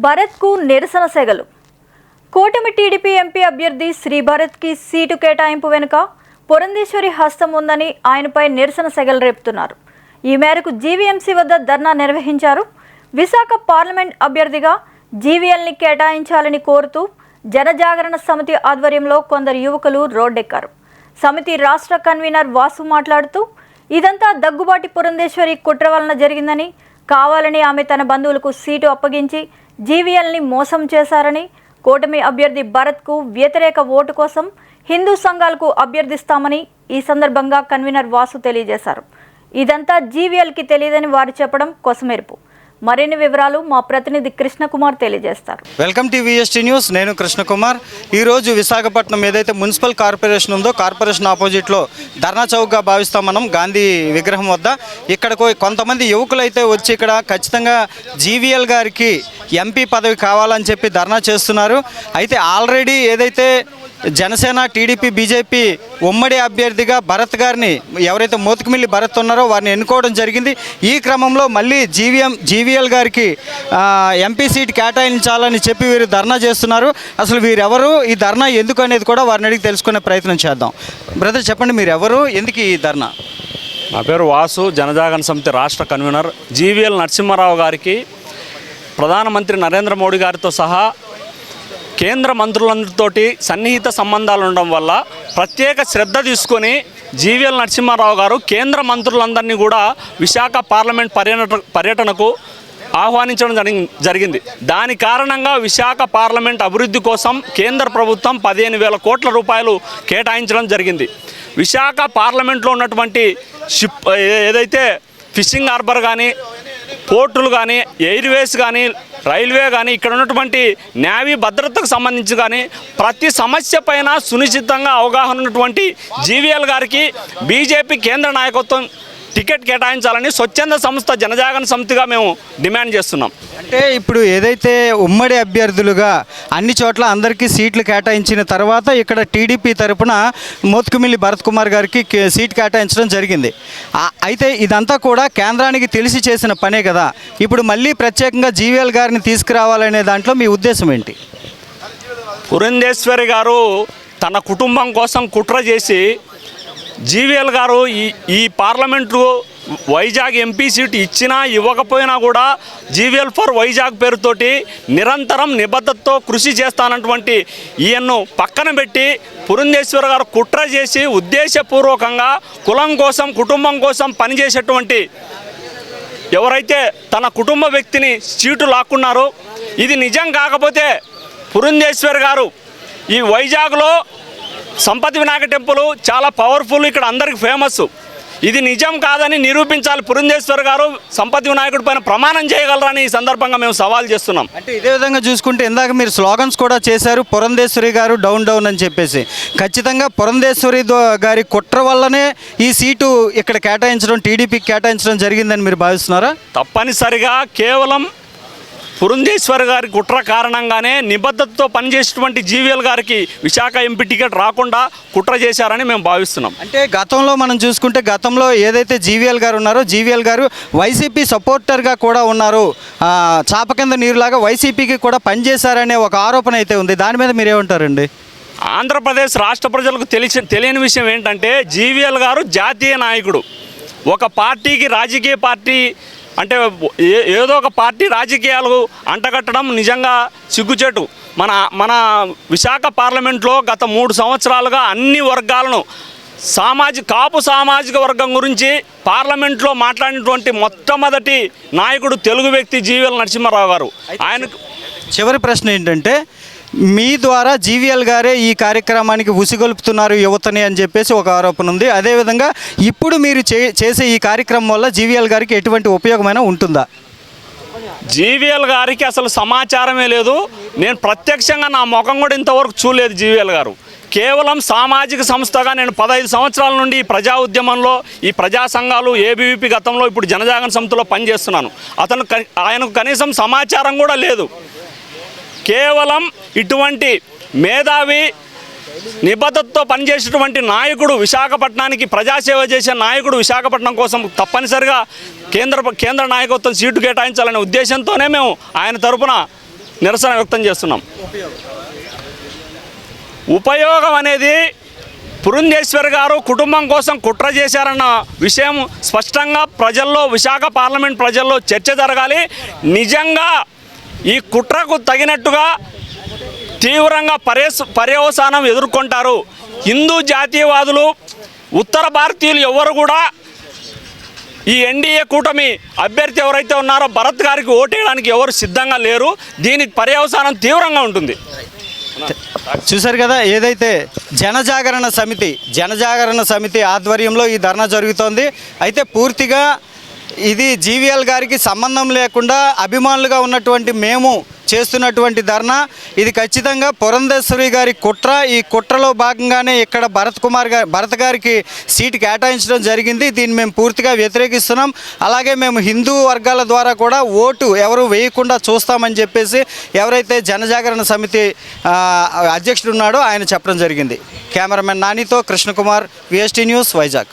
భరత్కు నిరసన సెగలు. కూటమి టీడీపీ ఎంపీ అభ్యర్థి శ్రీ భరత్కి సీటు కేటాయింపు వెనుక పురంధేశ్వరి హస్తం ఉందని ఆయనపై నిరసన సెగలు రేపుతున్నారు. ఈ మేరకు జీవీఎంసీ వద్ద ధర్నా నిర్వహించారు. విశాఖ పార్లమెంట్ అభ్యర్థిగా జీవీఎల్ని కేటాయించాలని కోరుతూ జనజాగరణ సమితి ఆధ్వర్యంలో కొందరు యువకులు రోడ్డెక్కారు. సమితి రాష్ట్ర కన్వీనర్ వాసు మాట్లాడుతూ ఇదంతా దగ్గుబాటి పురంధేశ్వరి కుట్ర వలన జరిగిందని కావాలని ఆమె తన బంధువులకు సీటు అప్పగించి జీవీఎల్ని మోసం చేశారని కూటమి అభ్యర్థి భరత్కు వ్యతిరేక ఓటు కోసం హిందూ సంఘాలకు అభ్యర్థిస్తామని ఈ సందర్భంగా కన్వీనర్ వాసు తెలియజేశారు. ఇదంతా జీవీఎల్కి తెలియదని వారు చెప్పడం కొసమెరుపు. మరిన్ని వివరాలు మా ప్రతినిధి కృష్ణకుమార్ తెలియజేస్తారు. Welcome to VST news. నేను కృష్ణకుమార్. ఈరోజు విశాఖపట్నం ఏదైతే మున్సిపల్ కార్పొరేషన్ ఉందో కార్పొరేషన్ ఆపోజిట్లో ధర్నా చౌక్గా భావిస్తాం మనం గాంధీ విగ్రహం వద్ద. ఇక్కడ కొంతమంది యువకులు అయితే వచ్చి ఇక్కడ ఖచ్చితంగా జీవీఎల్ గారికి ఎంపీ పదవి కావాలని చెప్పి ధర్నా చేస్తున్నారు. అయితే ఆల్రెడీ ఏదైతే జనసేన టీడీపీ బీజేపీ ఉమ్మడి అభ్యర్థిగా భరత్ గారిని ఎవరైతే మోతుకుమిల్లి భరత్ ఉన్నారో వారిని ఎన్నుకోవడం జరిగింది. ఈ క్రమంలో మళ్ళీ జీవీఎం జీవీఎల్ గారికి ఎంపీ సీట్ కేటాయించాలని చెప్పి వీరు ధర్నా చేస్తున్నారు. అసలు వీరెవరు ఈ ధర్నా ఎందుకు అనేది కూడా వారిని అడిగి తెలుసుకునే ప్రయత్నం చేద్దాం. బ్రదర్ చెప్పండి మీరు ఎవరు ఎందుకు ఈ ధర్నా? నా పేరు వాసు జనజాగరణ సమితి రాష్ట్ర కన్వీనర్. జీవీఎల్ నరసింహారావు గారికి ప్రధానమంత్రి నరేంద్ర మోడీ గారితో సహా కేంద్ర మంత్రులందరితోటి సన్నిహిత సంబంధాలు ఉండడం వల్ల ప్రత్యేక శ్రద్ధ తీసుకొని జీవీఎల్ నరసింహారావు గారు కేంద్ర మంత్రులందరినీ కూడా విశాఖ పార్లమెంట్ పర్యటన పర్యటనకు ఆహ్వానించడం జరిగి జరిగింది. దాని కారణంగా విశాఖ పార్లమెంట్ అభివృద్ధి కోసం కేంద్ర ప్రభుత్వం పదిహేను వేల కోట్ల రూపాయలు కేటాయించడం జరిగింది. విశాఖ పార్లమెంట్లో ఉన్నటువంటి షిప్ ఏదైతే ఫిషింగ్ హార్బర్ కానీ పోర్టులు కానీ ఎయిర్వేస్ కానీ రైల్వే కానీ ఇక్కడ ఉన్నటువంటి నేవీ భద్రతకు సంబంధించి కానీ ప్రతి సమస్య పైన సునిశ్చితంగా అవగాహన ఉన్నటువంటి జీవీఎల్ గారికి బీజేపీ కేంద్ర నాయకత్వం టికెట్ కేటాయించాలని స్వచ్ఛంద సంస్థ జనజాగరణ సమితిగా మేము డిమాండ్ చేస్తున్నాం. అంటే ఇప్పుడు ఏదైతే ఉమ్మడి అభ్యర్థులుగా అన్ని చోట్ల అందరికీ సీట్లు కేటాయించిన తర్వాత ఇక్కడ టీడీపీ తరపున మోత్కుమిల్లి భరత్ కుమార్ గారికి సీట్ కేటాయించడం జరిగింది. అయితే ఇదంతా కూడా కేంద్రానికి తెలిసి చేసిన పనే కదా. ఇప్పుడు మళ్ళీ ప్రత్యేకంగా జీవీఎల్ గారిని తీసుకురావాలనే దాంట్లో మీ ఉద్దేశం ఏంటి? పురంధేశ్వరి గారు తన కుటుంబం కోసం కుట్ర చేసి జీవీఎల్ గారు ఈ ఈ పార్లమెంటు వైజాగ్ ఎంపీ సీటు ఇచ్చినా ఇవ్వకపోయినా కూడా జీవీఎల్ ఫర్ వైజాగ్ పేరుతోటి నిరంతరం నిబద్ధతతో కృషి చేస్తానటువంటి ఈయన్ను పక్కన పెట్టి పురంధేశ్వర గారు కుట్ర చేసి ఉద్దేశపూర్వకంగా కులం కోసం కుటుంబం కోసం పనిచేసేటువంటి ఎవరైతే తన కుటుంబ వ్యక్తిని సీటు లాక్కున్నారో ఇది నిజం కాకపోతే పురంధేశ్వర్ గారు ఈ వైజాగ్లో సంపత్ వినాయక టెంపుల్ చాలా పవర్ఫుల్ ఇక్కడ అందరికి ఫేమస్ ఇది నిజం కాదని నిరూపించాలి పురంధేశ్వర్ గారు. సంపత్ వినాయకుడి పైన ప్రమాణం చేయగలరని ఈ సందర్భంగా మేము సవాల్ చేస్తున్నాం. అంటే ఇదే విధంగా చూసుకుంటే ఇందాక మీరు స్లోగన్స్ కూడా చేశారు పురంధేశ్వరి గారు డౌన్ డౌన్ అని చెప్పేసి. ఖచ్చితంగా పురంధేశ్వరి గారి కుట్ర వల్లనే ఈ సీటు ఇక్కడ కేటాయించడం టీడీపీకి కేటాయించడం జరిగిందని మీరు భావిస్తున్నారా? తప్పనిసరిగా కేవలం పురంధేశ్వర్ గారి కుట్ర కారణంగానే నిబద్ధతతో పనిచేసేటువంటి జీవీఎల్ గారికి విశాఖ ఎంపీ టికెట్ రాకుండా కుట్ర చేశారని మేము భావిస్తున్నాం. అంటే గతంలో మనం చూసుకుంటే గతంలో ఏదైతే జీవీఎల్ గారు ఉన్నారో జీవీఎల్ గారు వైసీపీ సపోర్టర్గా కూడా ఉన్నారు. చాప కింద నీరులాగా వైసీపీకి కూడా పనిచేశారనే ఒక ఆరోపణ అయితే ఉంది. దాని మీద మీరేమంటారండి? ఆంధ్రప్రదేశ్ రాష్ట్ర ప్రజలకు తెలిసి తెలియని విషయం ఏంటంటే జీవీఎల్ గారు జాతీయ నాయకుడు. ఒక పార్టీకి రాజకీయ పార్టీ అంటే ఏ- ఏదో ఒక పార్టీ రాజకీయాలు అంటగట్టడం నిజంగా సిగ్గుచేటు. మన మన విశాఖ పార్లమెంట్లో గత మూడు సంవత్సరాలుగా అన్ని వర్గాలను సామాజిక కాపు సామాజిక వర్గం గురించి పార్లమెంట్లో మాట్లాడినటువంటి మొట్టమొదటి నాయకుడు తెలుగు వ్యక్తి జీవీఎల్ నరసింహారావు గారు. ఆయనకు చివరి ప్రశ్న ఏంటంటే మీ ద్వారా జీవీఎల్ గారే ఈ కార్యక్రమానికి ఉసిగొలుపుతున్నారు యువతని అని చెప్పేసి ఒక ఆరోపణ ఉంది. అదేవిధంగా ఇప్పుడు మీరు చే చేసే ఈ కార్యక్రమం వల్ల జీవీఎల్ గారికి ఎటువంటి ఉపయోగమైనా ఉంటుందా? జీవీఎల్ గారికి అసలు సమాచారమే లేదు. నేను ప్రత్యక్షంగా నా ముఖం కూడా ఇంతవరకు చూడలేదు జీవీఎల్ గారు. కేవలం సామాజిక సంస్థగా నేను పదహైదు సంవత్సరాల నుండి ఈ ప్రజా ఉద్యమంలో ఈ ప్రజా సంఘాలు ఏబీవీపీ గతంలో ఇప్పుడు జనజాగరణ సమితిలో పనిచేస్తున్నాను. అతను క- ఆయనకు కనీసం సమాచారం కూడా లేదు. కేవలం ఇటువంటి మేధావి నిబద్ధతతో పనిచేసినటువంటి నాయకుడు విశాఖపట్నానికి ప్రజాసేవ చేసే నాయకుడు విశాఖపట్నం కోసం తప్పనిసరిగా కేంద్ర కేంద్ర నాయకత్వం సీటు కేటాయించాలనే ఉద్దేశంతోనే మేము ఆయన తరపున నిరసన వ్యక్తం చేస్తున్నాం. ఉపయోగం అనేది పురుంధేశ్వర్ గారు కుటుంబం కోసం కుట్ర చేశారన్న విషయం స్పష్టంగా ప్రజల్లో విశాఖ పార్లమెంట్ ప్రజల్లో చర్చ జరగాలి. నిజంగా ఈ కుట్రకు తగినట్టుగా తీవ్రంగా పర్యస్ పర్యవసానం ఎదుర్కొంటారు. హిందూ జాతీయవాదులు ఉత్తర భారతీయులు ఎవరు కూడా ఈ ఎన్డీఏ కూటమి అభ్యర్థి ఎవరైతే ఉన్నారో భరత్ గారికి ఓటేయడానికి ఎవరు సిద్ధంగా లేరు. దీనికి పర్యవసానం తీవ్రంగా ఉంటుంది. చూశారు కదా ఏదైతే జనజాగరణ సమితి జనజాగరణ సమితి ఆధ్వర్యంలో ఈ ధర్నా జరుగుతోంది. అయితే పూర్తిగా ఇది జీవీఎల్ గారికి సంబంధం లేకుండా అభిమానులుగా ఉన్నటువంటి మేము చేస్తున్నటువంటి ధర్నా. ఇది ఖచ్చితంగా పురంధేశ్వరి గారి కుట్ర. ఈ కుట్రలో భాగంగానే ఇక్కడ భరత్ కుమార్ గారి భరత్ గారికి సీటు కేటాయించడం జరిగింది. దీన్ని మేము పూర్తిగా వ్యతిరేకిస్తున్నాం. అలాగే మేము హిందూ వర్గాల ద్వారా కూడా ఓటు ఎవరు వేయకుండా చూస్తామని చెప్పేసి ఎవరైతే జనజాగరణ సమితి అధ్యక్షుడు ఉన్నాడో ఆయన చెప్పడం జరిగింది. కెమెరామెన్ నానితో కృష్ణకుమార్ విఎస్టీ న్యూస్ వైజాగ్.